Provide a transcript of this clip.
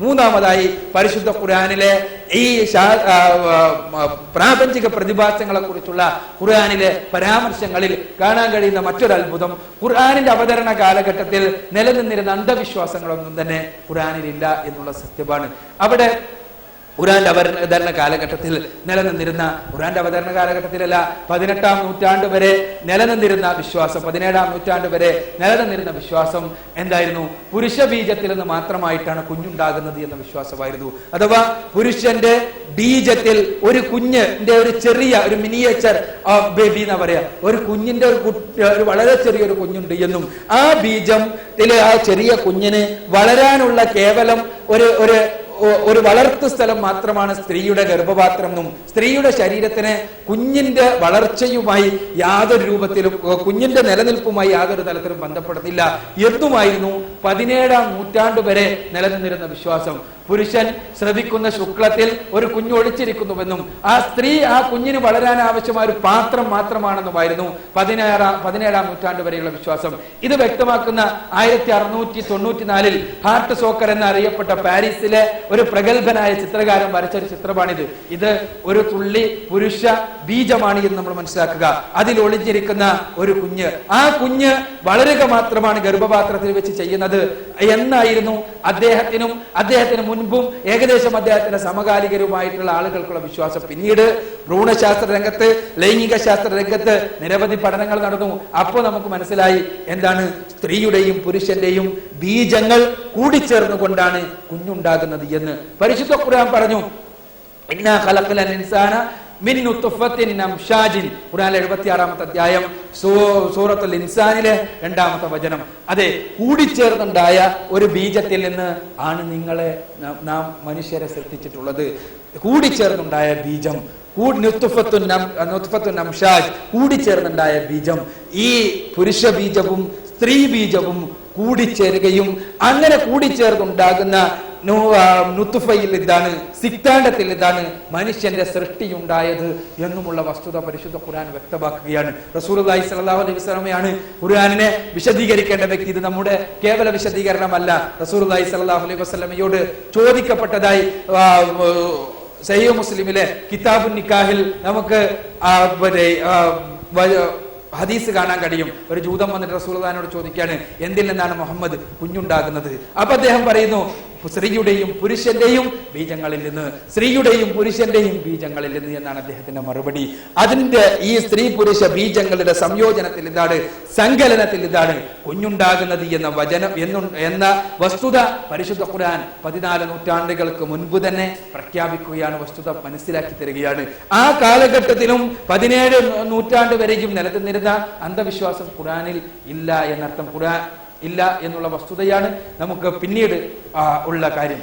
മൂന്നാമതായി പരിശുദ്ധ ഖുർആാനിലെ ഈ പ്രാപഞ്ചിക പ്രതിഭാസങ്ങളെ കുറിച്ചുള്ള ഖുർആാനിലെ പരാമർശങ്ങളിൽ കാണാൻ കഴിയുന്ന മറ്റൊരു അത്ഭുതം. ഖുർആാനിന്റെ അവതരണ കാലഘട്ടത്തിൽ നിലനിന്നിരുന്ന അന്ധവിശ്വാസങ്ങളൊന്നും തന്നെ ഖുർആാനിലില്ല എന്നുള്ള സത്യമാണ്. അവിടെ ഖുറാന്റെ അവതരണ കാലഘട്ടത്തിൽ നിലനിന്നിരുന്ന ഖുറാന്റെ അവതരണ കാലഘട്ടത്തിലല്ല പതിനെട്ടാം നൂറ്റാണ്ട് വരെ നിലനിന്നിരുന്ന വിശ്വാസം പതിനേഴാം നൂറ്റാണ്ട് വരെ നിലനിന്നിരുന്ന വിശ്വാസം എന്തായിരുന്നു? പുരുഷ ബീജത്തിൽ നിന്ന് മാത്രമായിട്ടാണ് കുഞ്ഞുണ്ടാകുന്നത് എന്ന വിശ്വാസമായിരുന്നു. അഥവാ പുരുഷന്റെ ബീജത്തിൽ ഒരു കുഞ്ഞിന്റെ ഒരു ചെറിയ ഒരു മിനിയേച്ചർ ബേബി എന്നാ പറയാ ഒരു കുഞ്ഞിന്റെ ഒരു ഒരു വളരെ ചെറിയൊരു കുഞ്ഞുണ്ട് എന്നും ആ ബീജം ആ ചെറിയ കുഞ്ഞിന് വളരാനുള്ള കേവലം ഒരു ഒരു ഒരു വളർത്തു സ്ഥലം മാത്രമാണ് സ്ത്രീയുടെ ഗർഭപാത്രം എന്നും സ്ത്രീയുടെ ശരീരത്തിന് കുഞ്ഞിന്റെ വളർച്ചയുമായി യാതൊരു രൂപത്തിലും കുഞ്ഞിന്റെ നിലനിൽപ്പുമായി യാതൊരു തലത്തിലും ബന്ധപ്പെടുന്നില്ല. എന്നുമായിരുന്നു പതിനേഴാം നൂറ്റാണ്ട് വരെ നിലനിന്നിരുന്ന വിശ്വാസം. പുരുഷൻ ശ്രവിക്കുന്ന ശുക്ലത്തിൽ ഒരു കുഞ്ഞു ഒളിച്ചിരിക്കുന്നുവെന്നും ആ സ്ത്രീ ആ കുഞ്ഞിന് വളരാൻ ആവശ്യമായ ഒരു പാത്രം മാത്രമാണെന്നുമായിരുന്നു പതിനേഴാം പതിനേഴാം നൂറ്റാണ്ട് വരെയുള്ള വിശ്വാസം. ഇത് വ്യക്തമാക്കുന്ന ആയിരത്തി അറുന്നൂറ്റി തൊണ്ണൂറ്റിനാലിൽ ഹാർട്ട് സോക്കർ എന്നറിയപ്പെട്ട പാരീസിലെ ഒരു പ്രഗത്ഭനായ ചിത്രകാരൻ വരച്ച ഒരു ചിത്രമാണിത്. ഇത് ഒരു തുള്ളി പുരുഷ ബീജമാണ് എന്ന് നമ്മൾ മനസ്സിലാക്കുക. അതിൽ ഒളിഞ്ഞിരിക്കുന്ന ഒരു കുഞ്ഞ്. ആ കുഞ്ഞ് വളരുക മാത്രമാണ് ഗർഭപാത്രത്തിൽ വെച്ച് ചെയ്യുന്നത്. എന്നായിരുന്നു അദ്ദേഹത്തിനും അദ്ദേഹത്തിന് മുൻപും ഏകദേശം അദ്ദേഹത്തിന്റെ സമകാലികരുമായിട്ടുള്ള ആളുകൾക്കുള്ള വിശ്വാസം. പിന്നീട് ഭ്രൂണശാസ്ത്ര രംഗത്ത് ലൈംഗിക ശാസ്ത്ര രംഗത്ത് നിരവധി പഠനങ്ങൾ നടന്നു. അപ്പോൾ നമുക്ക് മനസ്സിലായി എന്താണ് സ്ത്രീയുടെയും പുരുഷന്റെയും ബീജങ്ങൾ കൂടിച്ചേർന്നുകൊണ്ടാണ് കുഞ്ഞുണ്ടാകുന്നത് എന്ന്. പരിശുദ്ധ ഖുർആൻ പറഞ്ഞു ഇന്നാ ഇൻസാന 76 അധ്യായം സൂറത്തുൽ ഇൻസാനിലെ രണ്ടാമത്തെ വചനം. അതെ കൂടിച്ചേർന്നുണ്ടായ ഒരു ബീജത്തിൽ നിന്ന് ആണ് നിങ്ങളെ നാം മനുഷ്യരെ സൃഷ്ടിച്ചിട്ടുള്ളത്. കൂടിച്ചേർന്നുണ്ടായ ബീജം കൂടിച്ചേർന്നുണ്ടായ ബീജം ഈ പുരുഷ ബീജവും സ്ത്രീ ബീജവും കൂടിച്ചേരുകയും അങ്ങനെ കൂടിച്ചേർന്നുണ്ടാകുന്ന നുത്തുഫയിൽ ഇതാണ് സിക്താണ്ടത്തിൽ ഇതാണ് മനുഷ്യന്റെ സൃഷ്ടിയുണ്ടായത് എന്നുമുള്ള വസ്തുത പരിശുദ്ധ ഖുർആൻ വ്യക്തമാക്കുകയാണ്. റസൂലുള്ളാഹി സ്വല്ലല്ലാഹു അലൈഹി വസല്ലമയാണ് ഖുർആനിനെ വിശദീകരിക്കേണ്ട വ്യക്തി. ഇത് നമ്മുടെ കേവല വിശദീകരണമല്ല. റസൂലുള്ളാഹി സ്വല്ലല്ലാഹു അലൈഹി വസ്ലമയോട് ചോദിക്കപ്പെട്ടതായി സയ്യോ മുസ്ലിമിലെ കിതാബുൻ നിക്കാഹിൽ നമുക്ക് ഹദീസ് കാണാൻ കഴിയും. ഒരു ജൂതം വന്നിട്ട് റസൂൽദാനോട് ചോദിക്കാണ് എന്തിൽ നിന്നാണ് മുഹമ്മദ് കുഞ്ഞുണ്ടാകുന്നത്? അപ്പൊ അദ്ദേഹം പറയുന്നു സ്ത്രീയുടെയും പുരുഷന്റെയും ബീജങ്ങളിൽ നിന്ന് സ്ത്രീയുടെയും പുരുഷന്റെയും ബീജങ്ങളിൽ നിന്ന് എന്നാണ് അദ്ദേഹത്തിന്റെ മറുപടി. അതിന്റെ ഈ സ്ത്രീ പുരുഷ ബീജങ്ങളുടെ സംയോജനത്തിൽ ഇതാണ് സങ്കലനത്തിൽ ഇതാണ് കുഞ്ഞുണ്ടാകുന്നത് എന്ന വചനം എന്നു വസ്തുത പരിശുദ്ധ ഖുർആൻ പതിനാല് നൂറ്റാണ്ടുകൾക്ക് മുൻപ് തന്നെ പ്രഖ്യാപിക്കുകയാണ് വസ്തുത മനസ്സിലാക്കി തരികയാണ്. ആ കാലഘട്ടത്തിലും പതിനേഴ് നൂറ്റാണ്ട് വരെയും നിലനിന്നിരുന്ന അന്ധവിശ്വാസം ഖുറാനിൽ ഇല്ല എന്നർത്ഥം. ഖുർആൻ ഇല്ല എന്നുള്ള വസ്തുതയാണ് നമുക്ക് പിന്നീട് ഉള്ള കാര്യം.